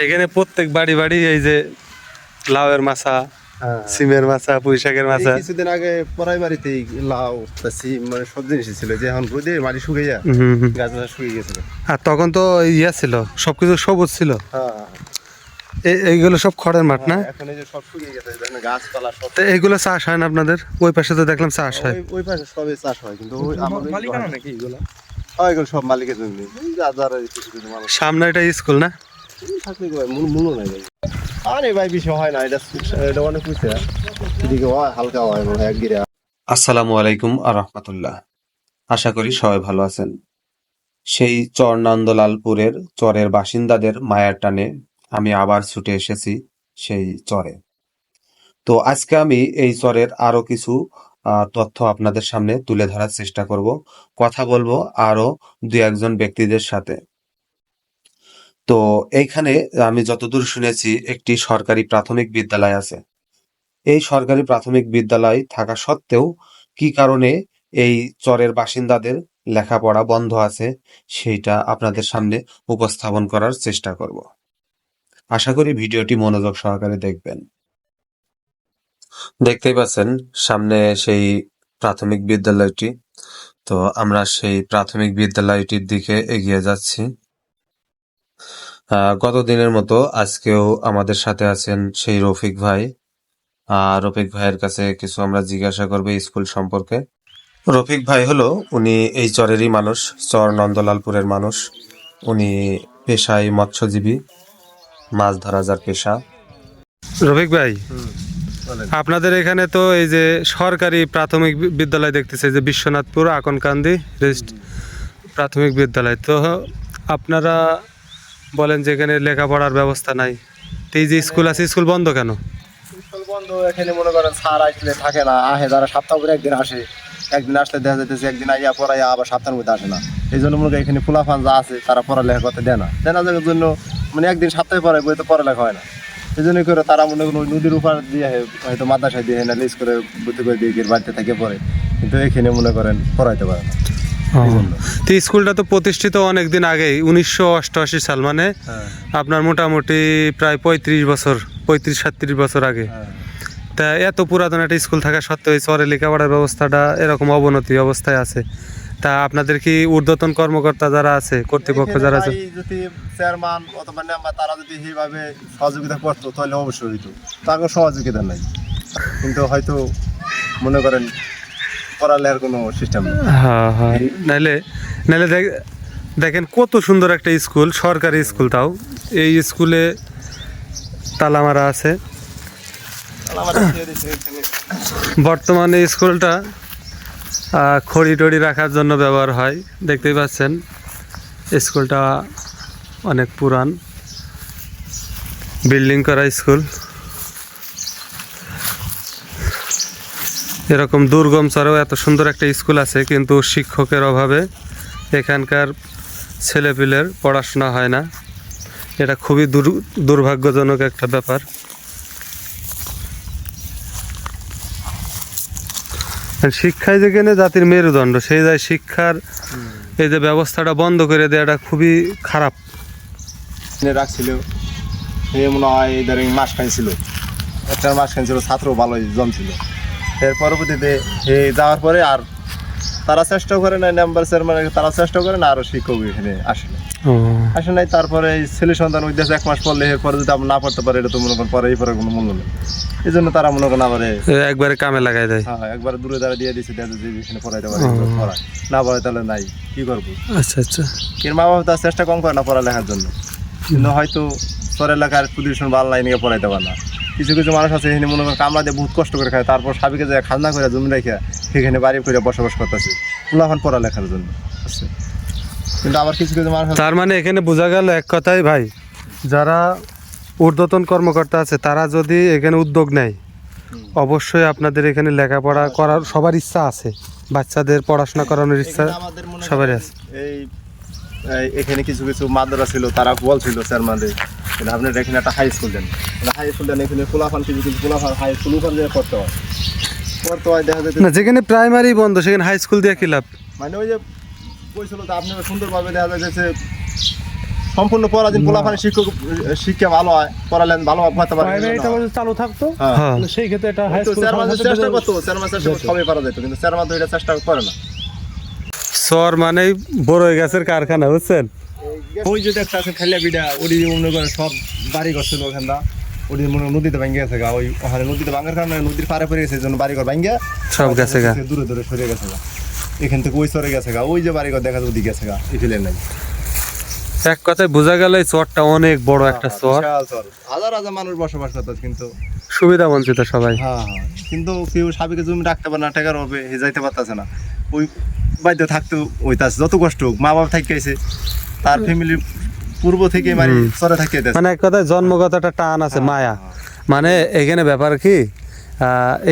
এখানে প্রত্যেক বাড়ি বাড়ি এই যে লাউয়ের মাছা হ্যাঁ। সিমের মাছা পুঁইশাকের মাছা। কিছুদিন আগে পরাই বাড়িতে লাউ তা সিম মানে সব জিনিসই ছিল যে এখন রোদে মাটি শুকিয়ে যায়। গাছ গাছ শুকিয়ে গেছিল। আর তখন তো ইয়া ছিল সবকিছু সবুজ ছিল। হ্যাঁ। এইগুলো সব খড়ের মাঠ না? এখন এই যে সব শুকিয়ে গেছে গাছপালা সব। তো এইগুলো চাষ হয় না আপনাদের? ওই পাশে তো দেখলাম চাষ হয়। ওই- পাশে সবই চাষ হয় কিন্তু ওই আমাদের মালিকানা নাকি এগুলো? হয় এগুলো সব মালিকের জমি সামনে এটা স্কুল না? থাকলে মূল্য নাই ভাই। আরে ভাই হয় না, এটা অনেক এদিকে হয়, হালকা হয়, মনে হয় আসসালামু আলাইকুম আ রহমতুল্লাহ। আশা করি সবাই ভালো আছেন। সেই চর নন্দলালপুরের চরের বাসিন্দাদের মায়ার টানে আমি আবার ছুটে এসেছি সেই চরে। তো আজকে আমি এই চরের আরও কিছু তথ্য আপনাদের সামনে তুলে ধরার চেষ্টা করব। কথা বলব আরও দু একজন ব্যক্তিদের সাথে। তো এইখানে আমি যতদূর শুনেছি, একটি সরকারি প্রাথমিক বিদ্যালয় আছে। এই সরকারি প্রাথমিক বিদ্যালয় থাকা সত্ত্বেও কি কারণে এই চরের বাসিন্দাদের লেখাপড়া বন্ধ আছে, সেইটা আপনাদের সামনে উপস্থাপন করার চেষ্টা করব। আশা করি ভিডিওটি মনোযোগ সহকারে দেখবেন। দেখতেই পাচ্ছেন, সামনে সেই প্রাথমিক বিদ্যালয়টি। তো আমরা সেই প্রাথমিক বিদ্যালয়টির দিকে এগিয়ে যাচ্ছি। আহ, গত মতো আজকেও আমাদের সাথে আছেন সেই রফিক ভাই। রফিক ভাইয়ের কাছে কিছু আমরা জিজ্ঞাসা করব স্কুল সম্পর্কে। রফিক ভাই হলো উনি এই চরেরই মানুষ চর নন্দলালপুরের মানুষ। উনি পেশায় মৎস্যজীবী মাছ ধরা যার পেশা। রফিক ভাই আপনাদের এখানে তো এই যে সরকারি প্রাথমিক বিদ্যালয় দেখতেছে যে বিশ্বনাথপুর আকনকান্দি প্রাথমিক বিদ্যালয়। তো আপনারা বলেন যে এখানে লেখাপড়ার ব্যবস্থা নাই। এই যে স্কুল আছে, স্কুল বন্ধ কেন? স্কুল বন্ধ, এখানে মনে করেন স্যার আসলে থাকে না, আহে যারা সপ্তাহ পরে একদিন আসে, একদিন আসলে দেখা যাইতেছে একদিন আইয়া পড়াইয়া আবার সপ্তাহের মধ্যে আসে না। এই জন্য মনে করেন এখানে ফুলাফান যা আছে, তারা পড়ালেখা করতে দেয় না। দেয় না জন্য মানে একদিন সপ্তাহে পড়ায় বই তো পড়ালেখা হয় না। এই জন্য করে তারা মনে করেন নদীর উপর দিয়ে হয়তো মাদ্রাসায় দিয়ে না লিস করে বুদ্ধি করে দিয়ে বাড়িতে থেকে পড়ে। কিন্তু এখানে মনে করেন পড়াইতে পারে না। তো স্কুলটা তো প্রতিষ্ঠিত অনেক দিন আগেই উনিশশো অষ্টআশি সাল মানে হ্যাঁ। আপনার মোটামুটি প্রায় পঁয়ত্রিশ বছর পঁয়ত্রিশ সাতত্রিশ বছর আগে। হ্যাঁ। তা এত পুরাতন একটা স্কুল থাকা সত্ত্বেও এই চরে লেখাপড়ার ব্যবস্থাটা এরকম অবনতি অবস্থায় আছে। তা আপনাদের কি ঊর্ধ্বতন কর্মকর্তা যারা আছে কর্তৃপক্ষ যারা আছে? যদি চেয়ারম্যান অথবা মেম্বার তারা যদি সহযোগিতা করতো তাহলে অবশ্যই হইতো। তার কোনো সহযোগিতা নাই। কিন্তু হয়তো মনে করেন পড়ালেখার কোনো সিস্টেম নেই। হ্যাঁ হ্যাঁ। নাহলে নাহলে দেখ- দেখেন কত সুন্দর একটা স্কুল সরকারি স্কুল তাও। এই স্কুলে তালা মারা আছে বর্তমানে স্কুলটা খড়ি টড়ি রাখার জন্য ব্যবহার হয় দেখতেই পাচ্ছেন। স্কুলটা অনেক পুরান। বিল্ডিং করা স্কুল। এরকম দুর্গম চরেও এত সুন্দর একটা স্কুল আছে, কিন্তু শিক্ষকের অভাবে এখানকার ছেলেপিলের পড়াশোনা হয় না। এটা খুবই দুর, দুর্ভাগ্যজনক একটা ব্যাপার। আর শিক্ষাই যেখানে জাতির মেরুদণ্ড, সেই যায় শিক্ষার এই যে ব্যবস্থাটা বন্ধ করে দেওয়াটা খুবই খারাপ। রাখছিল মনে হয় মাস খান ছিল একটা মাস খান ছিল ছাত্র ভালো জমছিল। এর পরবর্তীতে যাওয়ার পরে আর তারা চেষ্টা করে না নাম্বার চেয়ারম্যান তারা চেষ্টা করে না আরও শিক্ষক এখানে আসে না আসে নাই তারপরে এই ছেলে সন্তান ওই দেশে এক মাস পড়লে এরপরে যদি আমরা না পড়তে পারি এটা তো মনে করেন পরে এই পরে কোনো মূল্য নেই। এই জন্য তারা মনে করেন আবার একবারে কামে লাগাই দেয়। হ্যাঁ একবার দূরে দ্বারা দিয়ে দিচ্ছে দেখা যাচ্ছে যে এখানে পড়াইতে পারে পড়ায়। না পড়াই তাহলে নাই কি করব? আচ্ছা আচ্ছা। এর মা বাবা তার চেষ্টা কম করে না পড়ালেখার জন্য। কিন্তু হয়তো পড়ালেখার পজিশন ভালো নাই নিয়ে পড়াইতে পারে না। কিছু কিছু মানুষ আছে এখানে মনে করেন কামলা দিয়ে বহুত কষ্ট করে খায় তারপর সাবিকে যায় খাজনা করে জমি রেখে সেখানে বাড়ি করে বসবাস করতেছে। ফুলাফান পড়ালেখার জন্য আছে। কিন্তু আবার কিছু কিছু মানুষ তার মানে এখানে বোঝা গেল এক কথাই ভাই যারা ঊর্ধ্বতন কর্মকর্তা আছে তারা যদি এখানে উদ্যোগ নেয় অবশ্যই আপনাদের এখানে লেখাপড়া করার সবার ইচ্ছা আছে। বাচ্চাদের পড়াশোনা করানোর ইচ্ছা সবারই আছে। এই এখানে কিছু কিছু মাদ্রাসা ছিল তারা বলছিল চেয়ারম্যানদের কিন্তু আপনার এখানে একটা হাই স্কুল দেন। হাই স্কুল দেন এখানে ফুলাফান কিছু কিছু ফুলাফান হাই স্কুল ওখান থেকে পড়তে হয়। পড়তে হয় দেখা যেত না যেখানে প্রাইমারি বন্ধ সেখানে হাই স্কুল দিয়ে কি লাভ? মানে ওই যে বলছিল তো আপনারা সুন্দরভাবে দেখা যাচ্ছে সম্পূর্ণ পড়াদিন পোলাপানি শিক্ষক শিক্ষা ভালো হয় পড়ালেন ভালো হতে পারে এটা চালু থাকতো হ্যাঁ। হ্যাঁ। সেই ক্ষেত্রে এটা হাই স্কুল চেয়ারম্যান চেষ্টা করতো চেয়ারম্যান চেষ্টা করতো সবই পারা যেত কিন্তু চেয়ারম্যান তো এটা চেষ্টা করে না। চর মানেই বড় গাছের কারখানা বুঝছেন? ওই একটা আছে ওডি মনে সব বাড়ি ঘর ছিল ওখানটা। ওডি মনে নদীতে ভাঙ্গে গেছে গা ওই ওখানে নদীতে ভাঙার কারণে নদীর পারে পড়ে গেছে জন্য বাড়ি ঘর ভাঙ্গে সব গেছে গা। দূরে দূরে সরে গেছে গা। এখান থেকে ওই সরে গেছে গা ওই যে বাড়ি ঘর দেখা যায় ওদিকে গেছে গা এই ফিলের নাই। এক কথায় বোঝা গেল এই চরটা অনেক বড় একটা চর চর। হাজার হাজার মানুষ বসবাস করতো কিন্তু সুবিধা বঞ্চিত সবাই। হ্যাঁ হ্যাঁ। কিন্তু কেউ সাবিকে জমি রাখতে পারে না টাকার হবে যাইতে পারতেছে না। ওই বাধ্য থাকতে ওইতাছে যত কষ্ট হোক মা বাবা থাকি আছে তার ফ্যামিলি পূর্ব থেকে মানে সরে থাকি মানে এক কথায় জন্মগত একটা টান আছে মায়া। মানে এখানে ব্যাপার কি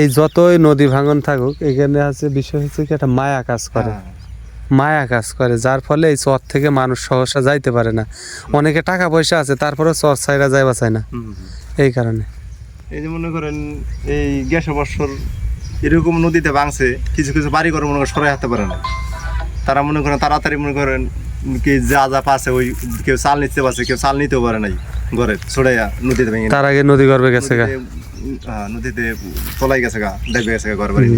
এই যতই নদী ভাঙন থাকুক এখানে আছে বিষয় হচ্ছে কি একটা মায়া কাজ করে। হ্যাঁ। মায়া কাজ করে যার ফলে এই চর থেকে মানুষ সহসা যাইতে পারে না। অনেকে টাকা পয়সা আছে তারপরে চর ছাইরা যাইবা চায় না। এই কারণে। এই যে মনে করেন এই গ্যাস বছর এরকম নদীতে ভাঙছে কিছু কিছু বাড়ি করে মনে করেন সরাই হাতে পারে না। তারা মনে করেন তাড়াতাড়ি মনে করেন কি যা যা পাচ্ছে ওই কেউ চাল নিতে পারছে কেউ চাল নিতেও পারে নাই ঘরে ছড়াইয়া নদীতে ভেঙে তার আগে নদী গর্বে গেছে গা? নদীতে, হ্যাঁ, নদীতে তলাই গেছে গা দেখবে গেছে গা ঘর বাড়ি।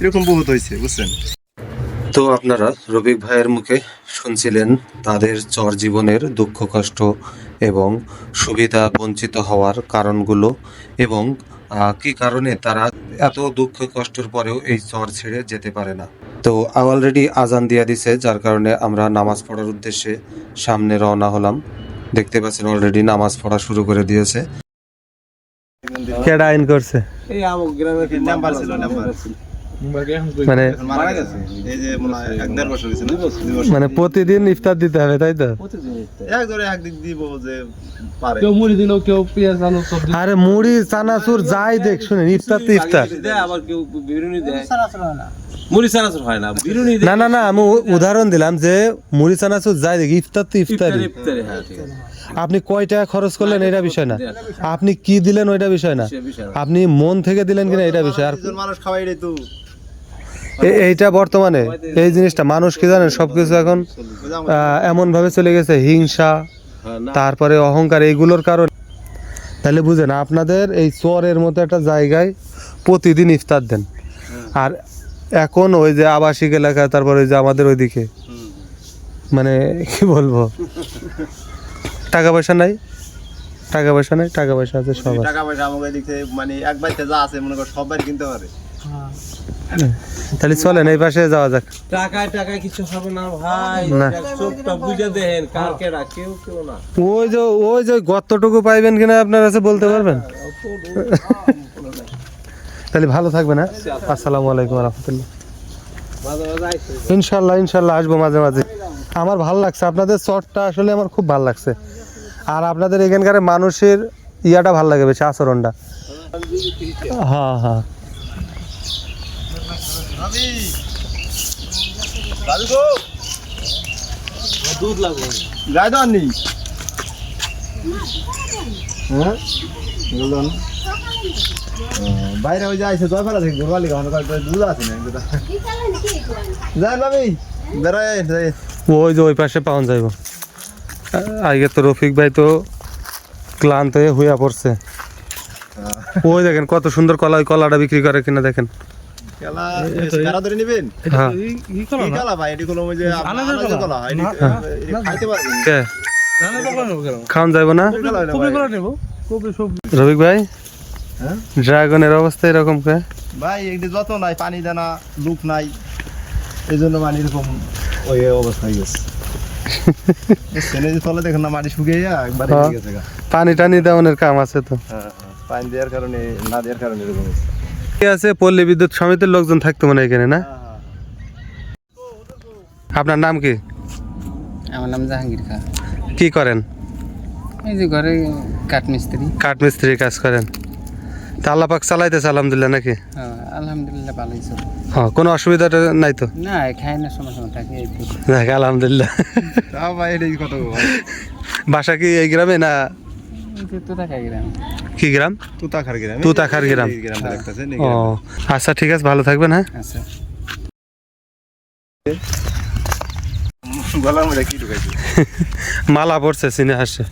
এরকম বহুত হয়েছে বুঝছেন? তো আপনারা রবিক ভাইয়ের মুখে শুনছিলেন তাদের চর জীবনের দুঃখ কষ্ট এবং সুবিধা বঞ্চিত হওয়ার কারণগুলো এবং আহ, কি কারণে তারা এত দুঃখ কষ্টের পরেও এই চর ছেড়ে যেতে পারে না? তো অলরেডি আজান দিয়া দিছে যার কারণে আমরা নামাজ পড়ার উদ্দেশ্যে সামনে রওনা হলাম। দেখতে পাচ্ছেন অলরেডি নামাজ পড়া শুরু করে দিয়েছে। কেডা আইন করছে? এই আমক গ্রামের নাম্বার ছিল নাম্বার। মানে মনে প্রতিদিন ইফতার দিতে হবে তাই তো? আরে মুড়ি চানাচুর যাই দেখ শুনেন ইফতার তো ইফতার। আবার কেউ বিরুনি দেয়। মুড়ি চানাচুর হয় না বিরুনি না না না আমি উদাহরণ দিলাম যে মুড়ি চানাচুর যাই দেখ ইফতার। তো ইফতারি ইফতারি হ্যাঁ ঠিক আছে। আপনি কয় টাকা খরচ করলেন এটা বিষয় না। আপনি কি দিলেন ওইটা বিষয় না। আপনি মন থেকে দিলেন কিনা এটা বিষয়। আর মানুষ খাওয়াই তো। এইটা বর্তমানে এই জিনিসটা মানুষ কি জানেন সবকিছু এখন এমন ভাবে চলে গেছে হিংসা হ্যাঁ, তারপরে অহংকার এইগুলোর কারণে। তাহলে বুঝেন আপনাদের এই চরের মতো একটা জায়গায় প্রতিদিন ইফতার দেন। আর এখন ওই যে আবাসিক এলাকা তারপরে ওই যে আমাদের ওইদিকে। মানে কি বলব? টাকা পয়সা নাই। টাকা পয়সা নাই টাকা পয়সা আছে সবার টাকা পয়সা আমাকে দিক থেকে মানে এক বাড়িতে যা আছে মনে কর সব বাড়ি কিনতে পারে। তাহলে চলেন এই পাশে যাওয়া যাক। টাকায় টাকায় কিছু হবে না ভাই। না। চোখটা বুঝে দেখেন কার কেডা কেউ কেউ না। ওই যে ওই যে গর্তটুকু পাইবেন কিনা আপনার কাছে বলতে পারবেন? তাহলে ভালো থাকবে না? আসসালামু আলাইকুম রহমতুল্লাহ। ইনশাল্লাহ ইনশাল্লাহ আসব মাঝে মাঝে। আমার ভালো লাগছে, আপনাদের চটটা আসলে আমার খুব ভালো লাগছে। আর আপনাদের এখানকার মানুষের ইয়াটা ভালো লাগে বেশি, আচরণটা। হ্যাঁ হ্যাঁ। হ্যাঁ? বাইরে ওই যে আইসে জয়পালা থেকে ঘুরবালি গান দুধ আছে না যাই ভাবি বেড়াই ওই যে ওই পাশে পাওয়া যাইব আগে তো রফিক ভাই তো ক্লান্ত হয়ে হইয়া পড়ছে ওই দেখেন কত সুন্দর কলা ওই কলাটা বিক্রি করে কিনা দেখেন হ্যাঁ খাওয়ান যাইব না হয় না ভাই। হ্যাঁ? ড্রাগনের অবস্থা এরকম কে? ভাই একটি যত নাই পানি দানা লুক নাই এই জন্য মানে এরকম ওই অবস্থা হয়ে গেছে। তলে দেখেন না মাটি শুকিয়ে যা একবারে হ্যাঁ। গেছে পানি টানি দেওয়ানোর কাম আছে তো। হ্যাঁ, হ্যাঁ। পানি দেওয়ার কারণে না দেওয়ার কারণে এরকম আছে? পল্লী বিদ্যুৎ সমিতির লোকজন থাকতো মানে এখানে না? আপনার নাম কি? আমার নাম জাহাঙ্গীর খা। কি করেন? এই যে ঘরে কাঠমিস্ত্রি। কাঠমিস্ত্রি কাজ করেন। তা আল্লাহ পাক চালাইতেছে আলহামদুলিল্লাহ নাকি? হ্যাঁ, আলহামদুলিল্লাহ ভালোই চলে হ্যাঁ কোনো অসুবিধা নাই তো? না খাই না সময় সময় থাকে দেখ আলহামদুলিল্লাহ। বাসা কি এই গ্রামে না? কি গ্রাম? তুতাখার গ্রাম। তুতাখার গ্রাম। এই ও আচ্ছা ঠিক আছে ভালো থাকবেন হ্যাঁ? আচ্ছা। মালা পড়ছে সিনে হাসে।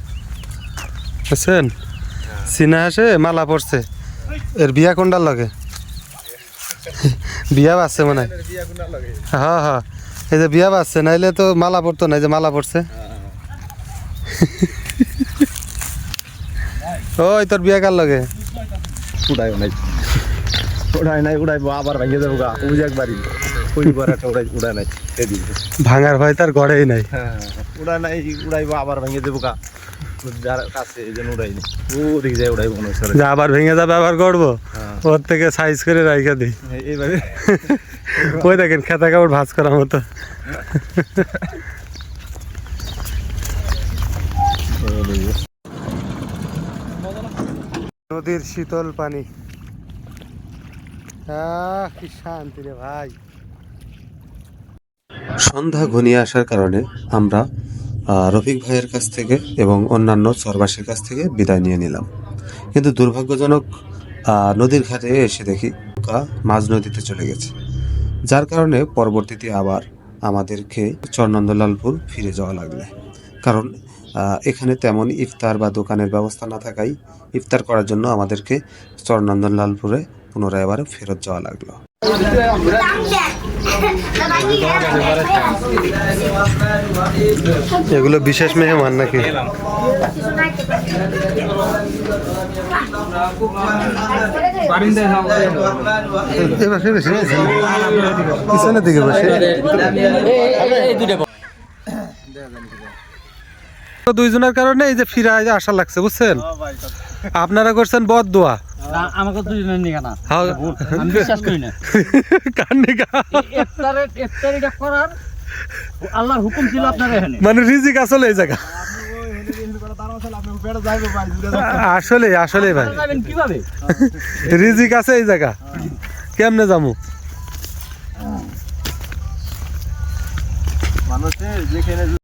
বুঝছেন? সিনে হাসে মালা পড়ছে এর বিয়া কোনটার লগে? বিয়া বাজছে মনে? হয় হ্যাঁ। হ্যাঁ এই যে বিয়া বাজছে নাইলে তো মালা পড়তো না এই যে মালা পড়ছে। ওই তোর বিয়া কার লগে? উড়াই নাই। উড়াই নাই উড়াইবো আবার ভেঙে যাব গা। যে একবারই ভাঙার ভয় তার গড়েই নাই। হ্যাঁ উড়াই নাই উড়াইবো আবার ভেঙে দেবো গা। কাছে এই জন্য মনে হচ্ছে যে আবার ভেঙে যাবে আবার গড়বো? হ্যাঁ। ওর থেকে সাইজ করে রাইখা দিই। এইভাবে। ওই দেখেন খেতা কাপড় ভাজ করার মতো। নদীর শীতল পানি। আহ কি শান্তি রে ভাই। সন্ধ্যা ঘনিয়ে আসার কারণে আমরা রফিক ভাইয়ের কাছ থেকে এবং অন্যান্য চরবাসীর কাছ থেকে বিদায় নিয়ে নিলাম। কিন্তু দুর্ভাগ্যজনক নদীর ঘাটে এসে দেখি নৌকা মাঝ নদীতে চলে গেছে। যার কারণে পরবর্তীতে আবার আমাদেরকে চরনন্দলালপুর ফিরে যাওয়া লাগল কারণ এখানে তেমন ইফতার বা দোকানের ব্যবস্থা না থাকায় ইফতার করার জন্য আমাদেরকে চরনন্দলালপুরে পুনরায় আবার ফেরত যাওয়া লাগল। এগুলো বিশেষ মেহমান নাকি? দুইজনের কারণে এই যে ফিরা আশা লাগছে বুঝছেন? আপনারা করছেন বদ দোয়া। আমাকে দুজনের নিয়ে না। হ্যাঁ। আমি বিশ্বাস করি না। কান্নিকা ইফতারের ইফতার করার আল্লাহর হুকুম ছিল আপনার এখানে। মানে রিজিক আসলে এই জায়গা। আসলে আসলে ভাই। যাবেন কীভাবে? রিজিক আছে এই জায়গা। কেমনে যামু মানুষের যেখানে